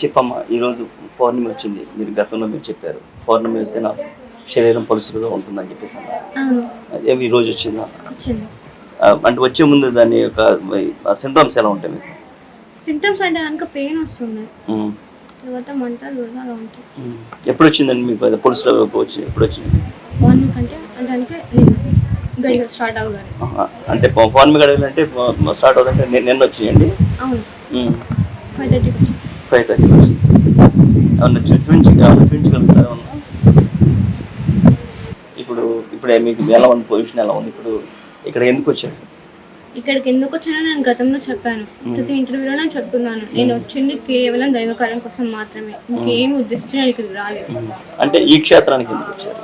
చెప్పమ్మా ఈరోజు పౌర్ణమి వచ్చింది. మీరు గతంలో మీరు చెప్పారు పౌర్ణమి వస్తే నా శరీరం పలుసులుగా ఉంటుందని చెప్పేసి ఏమి ఈ రోజు వచ్చిందా? అంటే వచ్చే ముందు దాని యొక్క సింటమ్స్ ఎలా ఉంటాయి మీకు? సిమ్టమ్స్ అంటే కనుక పెయిన్ వస్తుంది. తర్వాత అలా. ఎప్పుడు వచ్చిందండి మీకు పొలుసులో వచ్చి ఎప్పుడు వచ్చింది? కంటే అంటే స్టార్ట్ అవ్వగానే. అంటే పౌర్ణమి గడవలు అంటే స్టార్ట్ అవుతుంటే నిన్న వచ్చినాయండి? అవును. ఫైవ్ థర్టీకి ఫైవ్ థర్టీ అవును చూ చూపించి చూపించగలుగుతారా అవును. ఇప్పుడు ఇప్పుడు మీకు ఎలా ఉంది పొజిషన్ ఎలా ఉంది ఇప్పుడు ఇక్కడ ఎందుకు వచ్చారు ఇక్కడికి ఎందుకు వచ్చానో నేను గతంలో చెప్పాను. ప్రతి ఇంటర్వ్యూలో నేను చెప్తున్నాను. నేను వచ్చింది కేవలం దైవ కార్యం కోసం మాత్రమే. ఇంకేం ఉద్దేశించి నేను ఇక్కడికి రాలేదు. అంటే ఈ క్షేత్రానికి ఎందుకు వచ్చారు?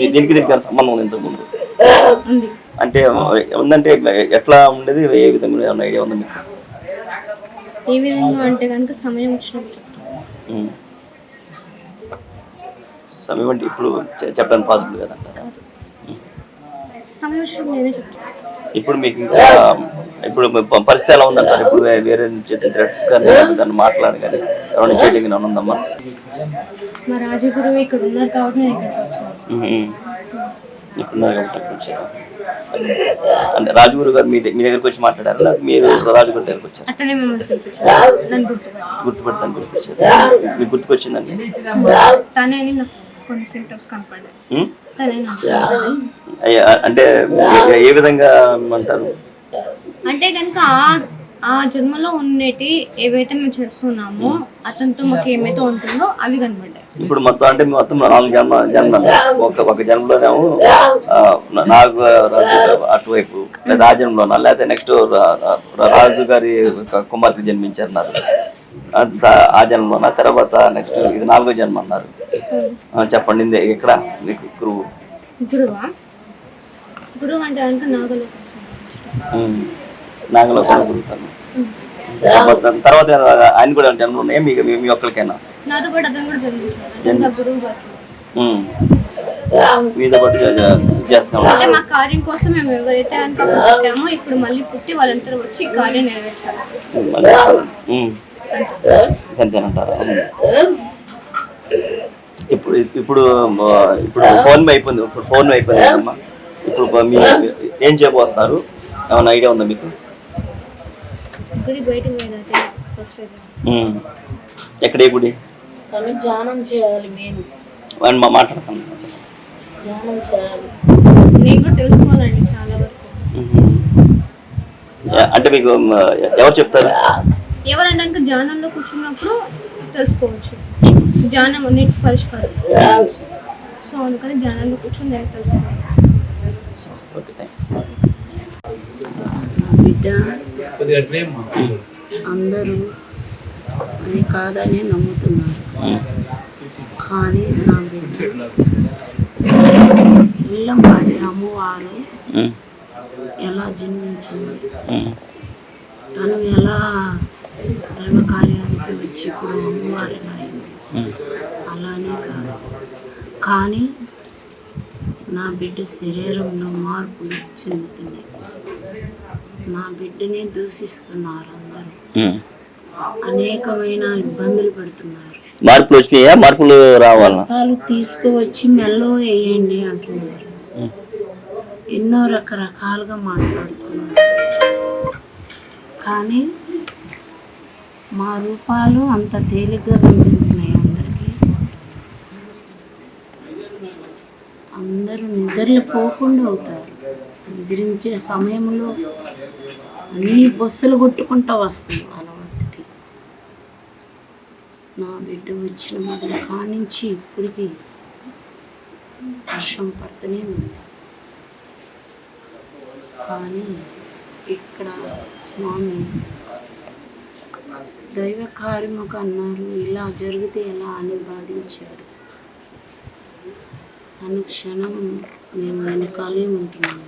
దీనికి దీనికి సంబంధం ఉంది ఇంతకుముందు అంటే ఉందంటే ఎట్లా ఉండేది? ఏ విధంగా? ఐడియా ఉందా మీకు? ఏ విధంగా అంటే కనుక సమయం వచ్చినప్పుడు. సమయం అంటే ఇప్పుడు చెప్పడానికి పాసిబుల్ కదంటారా సమయం వచ్చినప్పుడు నేనే చెప్తాను ఇప్పుడు మీకు ఇంకా ఇప్పుడు పరిస్థితి ఎలా ఉందంటారు? ఇప్పుడు వేరే నుంచి థ్రెట్స్ కానీ దాన్ని మాట్లాడి కానీ ఎవరైనా చేయడానికి ఏమైనా ఉందమ్మా మా రాజగురువు ఇక్కడ ఉన్నారు కాబట్టి నేను ఇక్కడికి వచ్చాను. ఉమ్. ఇప్పుడు ఒకటి అక్కడ వచ్చారు. అంటే రాజగురు గారు మీ మీ దగ్గరికి వచ్చి మాట్లాడారు? మీరు రాజగురు దగ్గరికి వచ్చారు? గుర్తుపెడతాను గుర్తుకొచ్చారు మీకు గుర్తుకొచ్చిందండి? అంటే ఏ- ఏ విధంగా అంటారు అంటే కనుక ఆ జన్మలో ఉన్నటి ఏవైతే మేము చేస్తున్నామో అతనితో మాకు ఏమైతే ఉంటుందో అవి కనపడ్డాయి ఇప్పుడు మొత్తం అంటే మొత్తం నాలుగు జన్మ జన్మ ఒక ఒక జన్మలోనేమో ఆ, నా- నాగు రాజు అటువైపు లేదా ఆ జన్మలోనా లేకపోతే నెక్స్ట్ రాజు గారి ఒక కుమార్తె జన్మించారన్నారు. అంత ఆ జన్మలోనా? తర్వాత నెక్స్ట్ ఇది నాలుగో జన్మ అన్నారు. చెప్పండి ఇది ఎక్కడ? మీకు గురువు. గురువా? గురువు అంటే కనుక నాగలో గురుతాను తర్వాత ఆయన కూడా జన్మలు ఉన్నాయా? మీకు మీ- ఒక్కరికైనా? కూడా జన్మించాడు. అంటే మా కార్యం కోసం మేము ఎవరైతే ఇప్పుడు మళ్ళీ పుట్టి వాళ్ళందరూ వచ్చి ఈ కార్యం నెరవేర్చాలి. అంతేనంటారా? ఇప్పుడు ఇప్పుడు ఇప్పుడు ఫోన్ అయిపోయింది. ఇప్పుడు ఫోన్ అయిపోయింది కదమ్మా. ఇప్పుడు మీ ఏం చేయబోతున్నారు? ఏమైనా ఐడియా ఉందా మీకు? గురి బయటకు పోయేదైతే ఫస్ట్. ఎక్కడ ఏ గుడి? కానీ ధ్యానం చేయాలి మేము అని మా మాట్లాడతాను. ధ్యానం చేయాలి. నేను కూడా తెలుసుకోవాలండి చాలా వరకు. అంటే మీకు ఎవరు చెప్తారు? ఎవరంటే కనుక ధ్యానంలో కూర్చున్నప్పుడు తెలుసుకోవచ్చు. ధ్యానం అన్నిటి పరిష్కారం. సో అందుకని ధ్యానంలో కూర్చొని నేను తెలుసుకోవాలి. బిడ్డ అందరూ అది కాదని నమ్ముతున్నారు. కానీ నా బిడ్డ ఇళ్ళంపాటి అమ్మవారు ఎలా జన్మించింది? తను ఎలా దైవ కార్యానికి వచ్చి ఇప్పుడు అమ్మవారు ఎలా అయింది అలానే కాదు. కానీ నా బిడ్డ శరీరంలో మార్పులు చెందుతున్నాయి నా బిడ్డనే దూషిస్తున్నారు అందరూ. అనేకమైన ఇబ్బందులు పెడుతున్నారు. మార్పులు వచ్చినాయా? మార్పులు రావాలా? తీసుకువచ్చి మెల్లో వేయండి అంటున్నారు. ఎన్నో రకరకాలుగా మాట్లాడుతున్నారు. కానీ మా రూపాలు అంత తేలిగ్గా కనిపిస్తున్నాయి అందరికీ. అందరూ నిద్రలు పోకుండా అవుతారు. నిద్రించే సమయంలో అన్ని బస్సులు కొట్టుకుంటూ వస్తాయి వాళ్ళ వద్దకి నా బిడ్డ వచ్చిన మొదలు కానించి ఇప్పటికి వర్షం పడుతూనే ఉంది. కానీ ఇక్కడ స్వామి దైవ కార్యముకు అన్నారు ఇలా జరిగితే ఎలా అని బాధించాడు. అనుక్షణం మేము వెనకాలే ఉంటున్నాము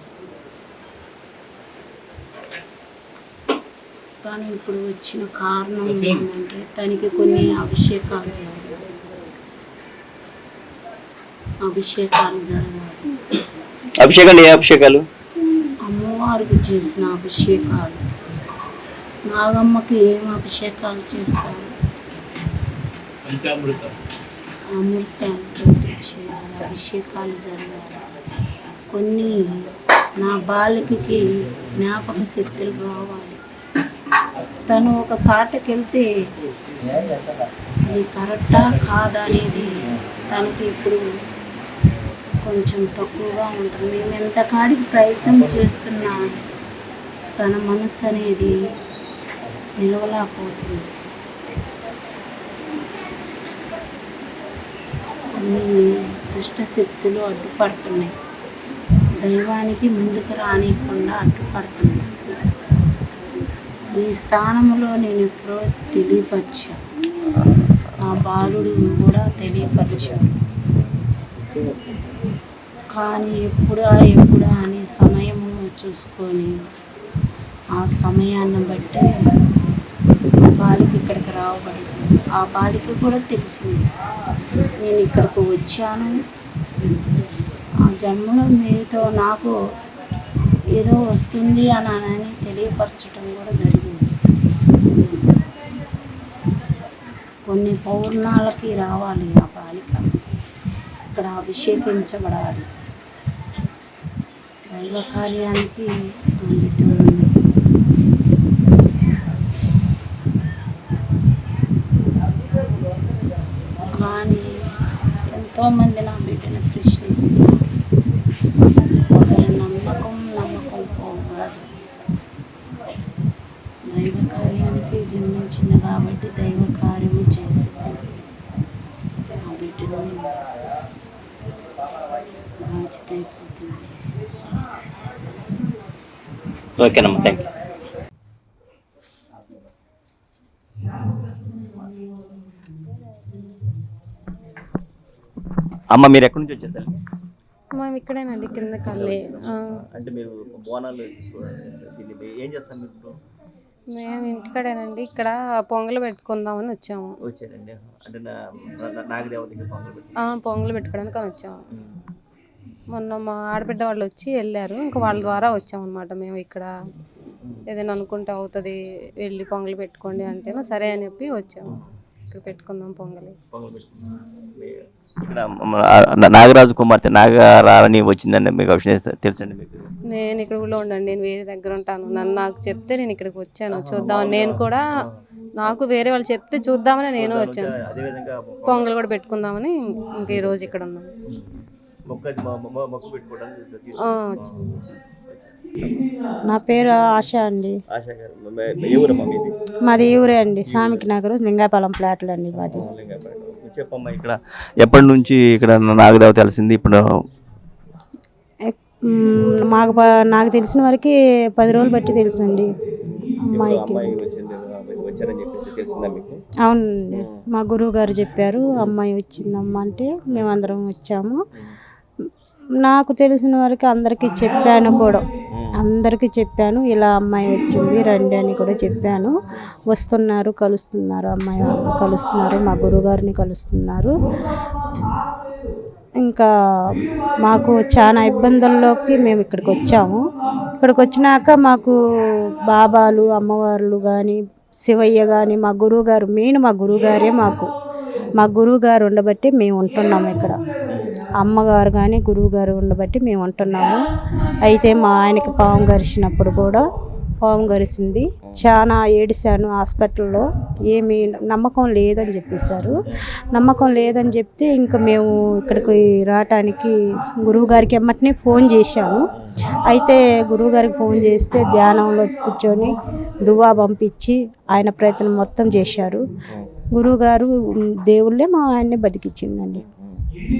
కానీ ఇప్పుడు వచ్చిన కారణం ఏంటంటే తనకి కొన్ని అభిషేకాలు జరగాలి అభిషేకాలు జరగాలి. అభిషేకాలు ఏ అభిషేకాలు? అమ్మవారికి చేసిన అభిషేకాలు. నాగమ్మకి ఏం అభిషేకాలు చేస్తారు? చేయాలి అభిషేకాలు జరగాలి. కొన్ని నా బాలికకి జ్ఞాపక శక్తులు రావాలి. తను ఒక సాటకి వెళ్తే అది కరెక్టా కాదా అనేది తనకి ఇప్పుడు కొంచెం తక్కువగా ఉంటుంది. మేము ఎంత కాడికి ప్రయత్నం చేస్తున్నా తన మనసు అనేది నిలవలేకపోతుంది. కొన్ని దుష్టశక్తులు అడ్డుపడుతున్నాయి. దైవానికి ముందుకు రానియకుండా అడ్డుపడుతున్నాయి. ఈ స్థానంలో నేను ఎప్పుడో తెలియపరిచాను. ఆ బాలుడు కూడా తెలియపరిచాడు కానీ ఎప్పుడా ఎప్పుడా అనే సమయము చూసుకొని ఆ సమయాన్ని బట్టి బాలిక ఇక్కడికి రావబడింది. ఆ బాలిక కూడా తెలిసింది నేను ఇక్కడికి వచ్చాను. ఆ జన్మలో మీతో నాకు ఏదో వస్తుంది అని అని తెలియపరచడం కూడా జరిగింది. కొన్ని పౌర్ణాలకి రావాలి ఆ బాలిక. ఇక్కడ అభిషేకించబడాలి. దైవ కార్యానికి ఆ బిడ్డ కానీ ఎంతోమంది నా బిడ్డను ప్రశ్నిస్తున్నారు. ఒకరి నమ్మకం నమ్మకం పోకూడదు దైవ కార్యానికి జన్మించింది కాబట్టి దైవ కార్యము చేసింది ఆ బిడ్డను బాధ్యత అయిపోతుంది ఓకేనమ్మా థ్యాంక్ యూ అమ్మ మీరు ఎక్కడి నుంచి వచ్చారు? తల్లి మేము ఇక్కడేనండి కింద కళ్ళే అంటే మీరు బోనాలు తీసుకోవాలి దీన్ని మీ- ఏం చేస్తాం మీరు మేము ఇంటికాడేనండి. ఇక్కడ పొంగలు పెట్టుకుందామని వచ్చాము. వచ్చారండి. అంటే నాగదేవతకి పొంగల్ పొంగలు పెట్టుకోవడానికి అని వచ్చాము మొన్న మా ఆడబిడ్డ వాళ్ళు వచ్చి వెళ్ళారు. ఇంకా వాళ్ళ ద్వారా వచ్చాము అనమాట మేము ఇక్కడ. ఏదైనా అనుకుంటే అవుతుంది వెళ్ళి పొంగలు పెట్టుకోండి అంటేనే సరే అని చెప్పి వచ్చాము. ఇక్కడ పెట్టుకుందాం పొంగలి. ఇక్కడ నాగరాజు కుమార్తె నాగరాణి వచ్చిందండి మీకు విషయం తెలుసండి మీకు? నేను ఇక్కడ ఊళ్ళో ఉండండి నేను వేరే దగ్గర ఉంటాను. నన్ను నాకు చెప్తే నేను ఇక్కడికి వచ్చాను. చూద్దామని నేను కూడా నాకు వేరే వాళ్ళు చెప్తే చూద్దామని నేను వచ్చాను. పొంగల్ కూడా పెట్టుకుందామని ఇంక ఈ రోజు ఇక్కడ ఉన్నాం నా పేరు ఆశ అండి. ఆశా గారు. మీది? ఊరే అండి. సామికి నగర్ లింగాపాలెం ప్లాట్లు అండి మాది. చెప్పమ్మా ఇక్కడ ఎప్పటి నుంచి ఇక్కడ నాగదేవ తెలిసింది? ఇప్పుడు మాకు నాకు తెలిసిన వరకు పది రోజులు బట్టి తెలుసండి. అమ్మాయికి. అవునండి. మా. గురువు గారు చెప్పారు అమ్మాయి వచ్చిందమ్మ అంటే మేమందరం వచ్చాము. నాకు తెలిసిన వరకు అందరికీ చెప్పాను కూడా. అందరికీ చెప్పాను ఇలా అమ్మాయి వచ్చింది రండి అని కూడా చెప్పాను. వస్తున్నారు కలుస్తున్నారు అమ్మాయి కలుస్తున్నారు మా గురువుగారిని కలుస్తున్నారు. ఇంకా మాకు చాలా ఇబ్బందుల్లోకి మేము ఇక్కడికి వచ్చాము. ఇక్కడికి వచ్చినాక మాకు బాబాలు అమ్మవార్లు కానీ శివయ్య కానీ మా గురువుగారు మెయిన్ మా గురువుగారే మాకు. మా గురువుగారు ఉండబట్టి మేము ఉంటున్నాము ఇక్కడ. అమ్మగారు కానీ గురువుగారు ఉండబట్టి మేము ఉంటున్నాము. అయితే మా ఆయనకి పాము గరిచినప్పుడు కూడా పాము గరిసింది. చాలా ఏడిశాను హాస్పిటల్లో. ఏమీ నమ్మకం లేదని చెప్పేశారు. నమ్మకం లేదని చెప్తే ఇంకా మేము ఇక్కడికి రావటానికి గురువుగారికి ఎమ్మటినే ఫోన్ చేశాము. అయితే గురువుగారికి ఫోన్ చేస్తే ధ్యానంలో కూర్చొని దువా పంపించి ఆయన ప్రయత్నం మొత్తం చేశారు. గురువుగారు దేవుళ్ళే మా ఆయన్ని బతికిచ్చిందండి.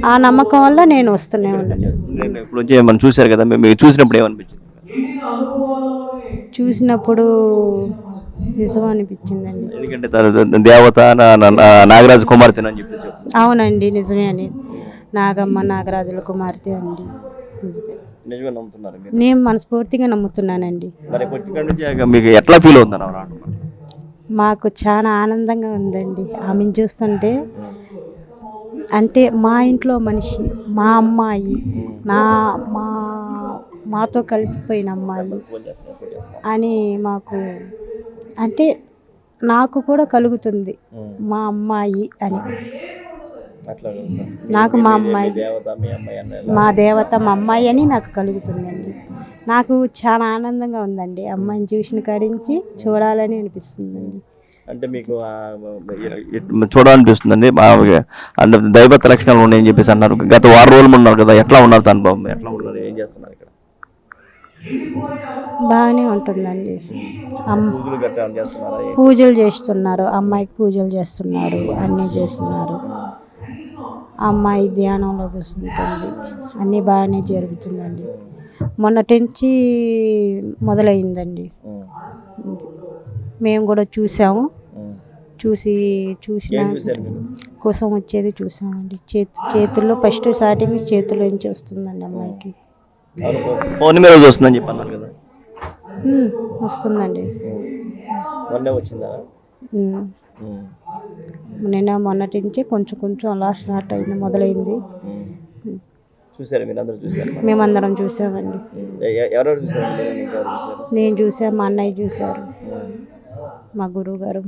ఆ నమ్మకం వల్ల నేను వస్తూనే ఉన్నాను నేను ఇప్పుడు వచ్చి మనం చూశారు కదా మీరు చూసినప్పుడు ఏమనిపించింది? చూసినప్పుడు నిజం అనిపించిందండి. ఎందుకంటే తను దేవత నా- నా- నా- నాగరాజు కుమార్తె అని చెప్పి చెప్పు. అవునండి నిజమే అని నాగమ్మ నాగరాజుల కుమార్తె అండి. నిజమే. నిజమే నమ్ముతున్నారు మీరు. నేను మనస్ఫూర్తిగా నమ్ముతున్నానండి. మరి వచ్చిన నుంచి ఇక మీకు ఎట్లా ఫీల్ అవుతున్నారు? మాకు చాలా ఆనందంగా ఉందండి. ఆమెను చూస్తుంటే అంటే మా ఇంట్లో మనిషి మా అమ్మాయి నా మా మాతో కలిసిపోయిన అమ్మాయి అని మాకు అంటే నాకు కూడా కలుగుతుంది మా అమ్మాయి అని. నాకు మా అమ్మాయి. మా దేవత మా అమ్మాయి అని నాకు కలుగుతుందండి. నాకు చాలా ఆనందంగా ఉందండి. అమ్మాయిని చూసిన కాడించి చూడాలని అనిపిస్తుందండి. అంటే మీకు చూడాలనిపిస్తుందండి. మా- అంటే దైవత లక్షణాలు ఉన్నాయని చెప్పేసి అన్నారు. గత వారం రోజులు ఉన్నారు కదా ఎట్లా ఉన్నారు తన బాబు? ఎట్లా ఉన్నారు? ఏం చేస్తున్నారు ఇక్కడ? బాగానే ఉంటుందండి. పూజలు చేస్తున్నారా? ఏ- పూజలు చేస్తున్నారు. అమ్మాయికి పూజలు చేస్తున్నారు. అన్నీ చేస్తున్నారు. అమ్మాయి ధ్యానంలో కూర్చుంటుంది. అన్నీ బాగానే జరుగుతుందండి. మొన్నటి నుంచి మొదలైందండి. మేము కూడా చూసాము. చూసి చూసిన కోసం వచ్చేది చూసామండి. చేతి చేతుల్లో ఫస్ట్ స్టార్టింగ్ చేతుల్లో నుంచి వస్తుందండి అమ్మాయికి. చెప్పి అన్నారు కదా? వస్తుందండి. మొన్నే వచ్చిందా? నిన్న మొన్నటి నుంచి కొంచెం కొంచెం అలా స్టార్ట్ అయింది మొదలైంది. చూసారు మీరు అందరూ చూసారు మేమందరం చూసామండి. ఎవరెవరు చూసారు చూసారు నేను చూసా మా అన్నయ్య చూశారు. ఉమ్. మా గురువు గారు